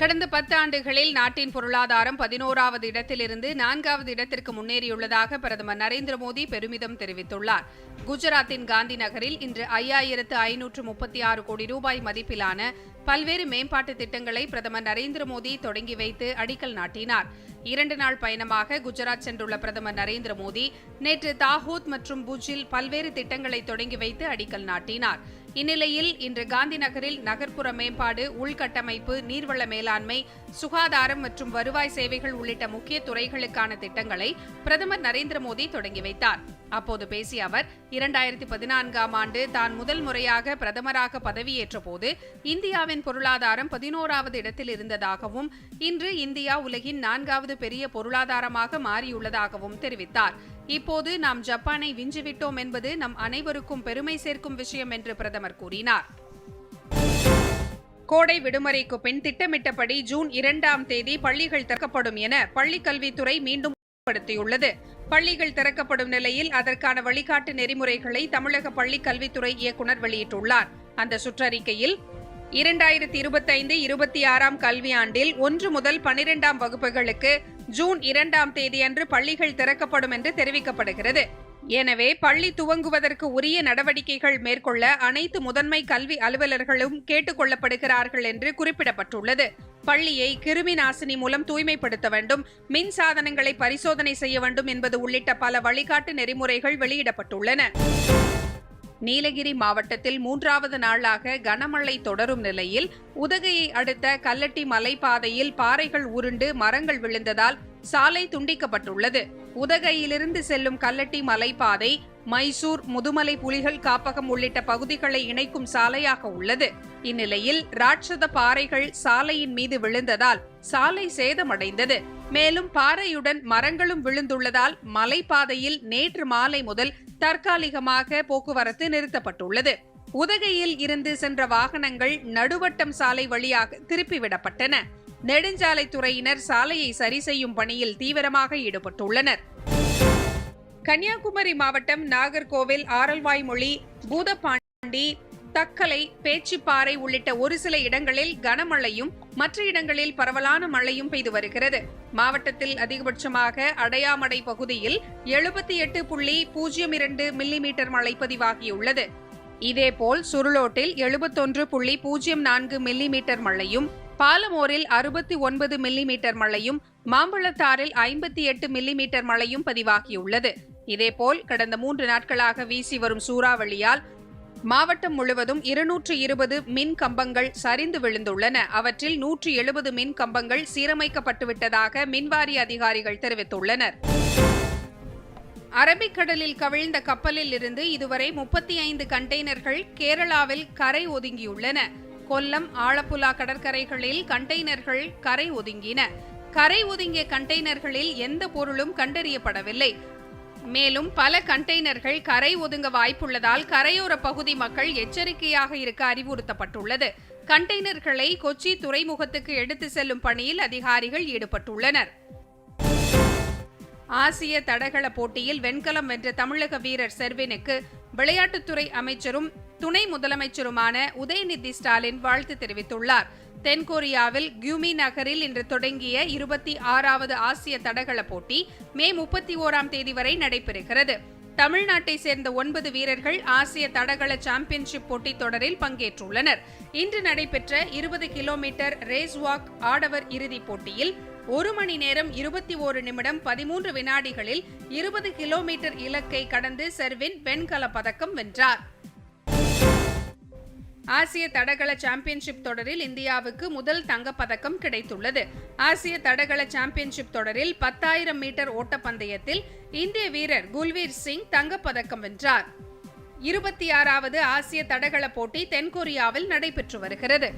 கடந்த பத்து ஆண்டுகளில் நாட்டின் பொருளாதாரம் பதினோராவது இடத்திலிருந்து நான்காவது இடத்திற்கு முன்னேறியுள்ளதாக பிரதமர் நரேந்திர மோடி பெருமிதம் தெரிவித்துள்ளார். குஜராத்தின் காந்தி நகரில் இன்று ஐயாயிரத்து ஐநூற்று முப்பத்தி ஆறு கோடி ரூபாய் மதிப்பிலான பல்வேறு மேம்பாட்டு திட்டங்களை பிரதமர் நரேந்திர மோடி தொடங்கி வைத்து அடிக்கல் நாட்டினார். இரண்டு நாள் பயணமாக குஜராத் சென்றுள்ள பிரதமர் நரேந்திர மோடி நேற்று தாகூத் மற்றும் புஜில் பல்வேறு திட்டங்களை தொடங்கி வைத்து அடிக்கல் நாட்டினார். இந்நிலையில் இன்று காந்தி நகரில் நகர்ப்புற மேம்பாடு உள்கட்டமைப்பு நீர்வள மேலாண்மை சுகாதாரம் மற்றும் வருவாய் சேவைகள் உள்ளிட்ட முக்கிய துறைகளுக்கான திட்டங்களை பிரதமர் நரேந்திர மோடி தொடங்கி வைத்தார். அப்போது பேசிய அவர் இரண்டாயிரத்தி பதினான்காம் ஆண்டு தான் முதல் முறையாக பிரதமராக பதவியேற்ற போது இந்தியாவின் பொருளாதாரம் பதினோராவது இடத்தில் இருந்ததாகவும் இன்று இந்தியா உலகின் நான்காவது பெரிய பொருளாதாரமாக மாறியுள்ளதாகவும் தெரிவித்தார். இப்போது நாம் ஜப்பானை விஞ்சிவிட்டோம் என்பது நம் அனைவருக்கும் பெருமை சேர்க்கும் விஷயம் என்று பிரதமர் கூறினார். கோடை விடுமுறைக்கு பின் திட்டமிட்டபடி ஜூன் இரண்டாம் தேதி பள்ளிகள் திறக்கப்படும் என பள்ளிக் கல்வித்துறை மீண்டும் படுத்தியுள்ளது பள்ளிகள் திறக்கப்படும் நிலையில் அதற்கான வழிகாட்டு நெறிமுறைகளை தமிழக பள்ளிக் கல்வித்துறை இயக்குநர் வெளியிட்டுள்ளார். அந்த சுற்றறிக்கையில் இரண்டாயிரத்தி இருபத்தைந்து இருபத்தி ஆறாம் கல்வியாண்டில் ஒன்று முதல் பனிரெண்டாம் வகுப்புகளுக்கு ஜூன் இரண்டாம் தேதியன்று பள்ளிகள் திறக்கப்படும் என்று தெரிவிக்கப்படுகிறது. எனவே பள்ளி துவங்குவதற்கு உரிய நடவடிக்கைகள் மேற்கொள்ள அனைத்து முதன்மை கல்வி அலுவலர்களும் கேட்டுக்கொள்ளப்படுகிறார்கள் என்று குறிப்பிடப்பட்டுள்ளது. பள்ளியை கிருமி நாசினி மூலம் தூய்மைப்படுத்த வேண்டும் மின் சாதனங்களை பரிசோதனை செய்ய வேண்டும் என்பது உள்ளிட்ட பல வழிகாட்டு நெறிமுறைகள் வெளியிடப்பட்டுள்ளன. நீலகிரி மாவட்டத்தில் மூன்றாவது நாளாக கனமழை தொடரும் நிலையில் உதகையை அடுத்த கல்லட்டி மலைப்பாதையில் பாறைகள் உருண்டு மரங்கள் விழுந்ததால் சாலை துண்டிக்கப்பட்டுள்ளது. உதகையிலிருந்து செல்லும் கல்லட்டி மலைப்பாதை மைசூர் முதுமலை புலிகள் காப்பகம் உள்ளிட்ட பகுதிகளை இணைக்கும் சாலையாக உள்ளது. இந்நிலையில் ராட்சத பாறைகள் சாலையின் மீது விழுந்ததால் சாலை சேதமடைந்தது. மேலும் பாறையுடன் மரங்களும் விழுந்துள்ளதால் மலைப்பாதையில் நேற்று மாலை முதல் தற்காலிகமாக போக்குவரத்து நிறுத்தப்பட்டுள்ளது. உதகையில் இருந்து சென்ற வாகனங்கள் நடுவட்டம் சாலை வழியாக திருப்பிவிடப்பட்டன. நெடுஞ்சாலைத்துறையினர் சாலையை சரி செய்யும் பணியில் தீவிரமாக ஈடுபட்டுள்ளனர். கன்னியாகுமரி மாவட்டம் நாகர்கோவில் ஆரல்வாய்மொழி பூதப்பாண்டி தக்கலை பேச்சிப்பாறை உள்ளிட்ட ஒரு சில இடங்களில் கனமழையும் மற்ற இடங்களில் பரவலான மழையும் பெய்து வருகிறது. மாவட்டத்தில் அதிகபட்சமாக அடையாமடை பகுதியில் எழுபத்தி எட்டு புள்ளி பூஜ்ஜியம் இரண்டு மில்லிமீட்டர் மழை பதிவாகியுள்ளது. இதேபோல் சுருளோட்டில் எழுபத்தொன்று புள்ளி பூஜ்ஜியம் நான்கு மில்லிமீட்டர் மழையும் பாலமோரில் அறுபத்தி ஒன்பது மில்லிமீட்டர் மழையும் மாம்பழத்தாறில் ஐம்பத்தி எட்டு மில்லிமீட்டர் மழையும் பதிவாகியுள்ளது. இதேபோல் கடந்த மூன்று நாட்களாக வீசி வரும் சூறாவளியால் மாவட்டம் முழுவதும் இருநூற்று இருபது மின் கம்பங்கள் சரிந்து விழுந்துள்ளன. அவற்றில் நூற்று எழுபது மின் கம்பங்கள் சீரமைக்கப்பட்டுவிட்டதாக மின்வாரிய அதிகாரிகள் தெரிவித்துள்ளனர். அரபிக்கடலில் கவிழ்ந்த கப்பலில் இருந்து இதுவரை முப்பத்தி ஐந்து கண்டெய்னர்கள் கேரளாவில் கரை ஒதுங்கியுள்ளன. கொல்லம் ஆலப்புழா கடற்கரைகளில் கண்டெய்னர்கள் கரை ஒதுங்கின. கரை ஒதுங்கிய கண்டெய்னர்களில் எந்த பொருளும் கண்டறியப்படவில்லை. மேலும் பல கண்டெய்னர்கள் கரை ஒதுங்க வாய்ப்புள்ளதால் கரையோர பகுதி மக்கள் எச்சரிக்கையாக இருக்க அறிவுறுத்தப்பட்டுள்ளது. கண்டெய்னர்களை கொச்சி துறைமுகத்துக்கு எடுத்து செல்லும் பணியில் அதிகாரிகள் ஈடுபட்டுள்ளனர். ஆசிய தடகள போட்டியில் வெண்கலம் வென்ற தமிழக வீரர் செர்வினுக்கு விளையாட்டுத்துறை அமைச்சரும் துணை முதலமைச்சருமான உதயநிதி ஸ்டாலின் வாழ்த்து தெரிவித்துள்ளார். தென்கொரியாவில் கியூமி நகரில் இன்று தொடங்கிய இருபத்தி ஆறாவது ஆசிய தடகள போட்டி மே முப்பத்தி ஓராம் தேதி வரை நடைபெறுகிறது. தமிழ்நாட்டை சேர்ந்த ஒன்பது வீரர்கள் ஆசிய தடகள சாம்பியன்ஷிப் போட்டித் தொடரில் பங்கேற்றுள்ளனர். இன்று நடைபெற்ற இருபது கிலோமீட்டர் ரேஸ் வாக் ஆடவர் இறுதிப் போட்டியில் ஒரு மணி நேரம் இருபத்தி ஓரு நிமிடம் பதிமூன்று வினாடிகளில் இருபது கிலோமீட்டர் இலக்கை கடந்து செர்வின் வெண்கல பதக்கம் வென்றார். ஆசிய தடகள சாம்பியன்ஷிப் தொடரில் இந்தியாவுக்கு முதல் தங்கப்பதக்கம் கிடைத்துள்ளது. ஆசிய தடகள சாம்பியன்ஷிப் தொடரில் பத்தாயிரம் மீட்டர் ஓட்டப்பந்தயத்தில் இந்திய வீரர் குல்வீர் சிங் தங்கப்பதக்கம் வென்றார். இருபத்தி ஆறாவது ஆசிய தடகள போட்டி தென்கொரியாவில் நடைபெற்று வருகிறது.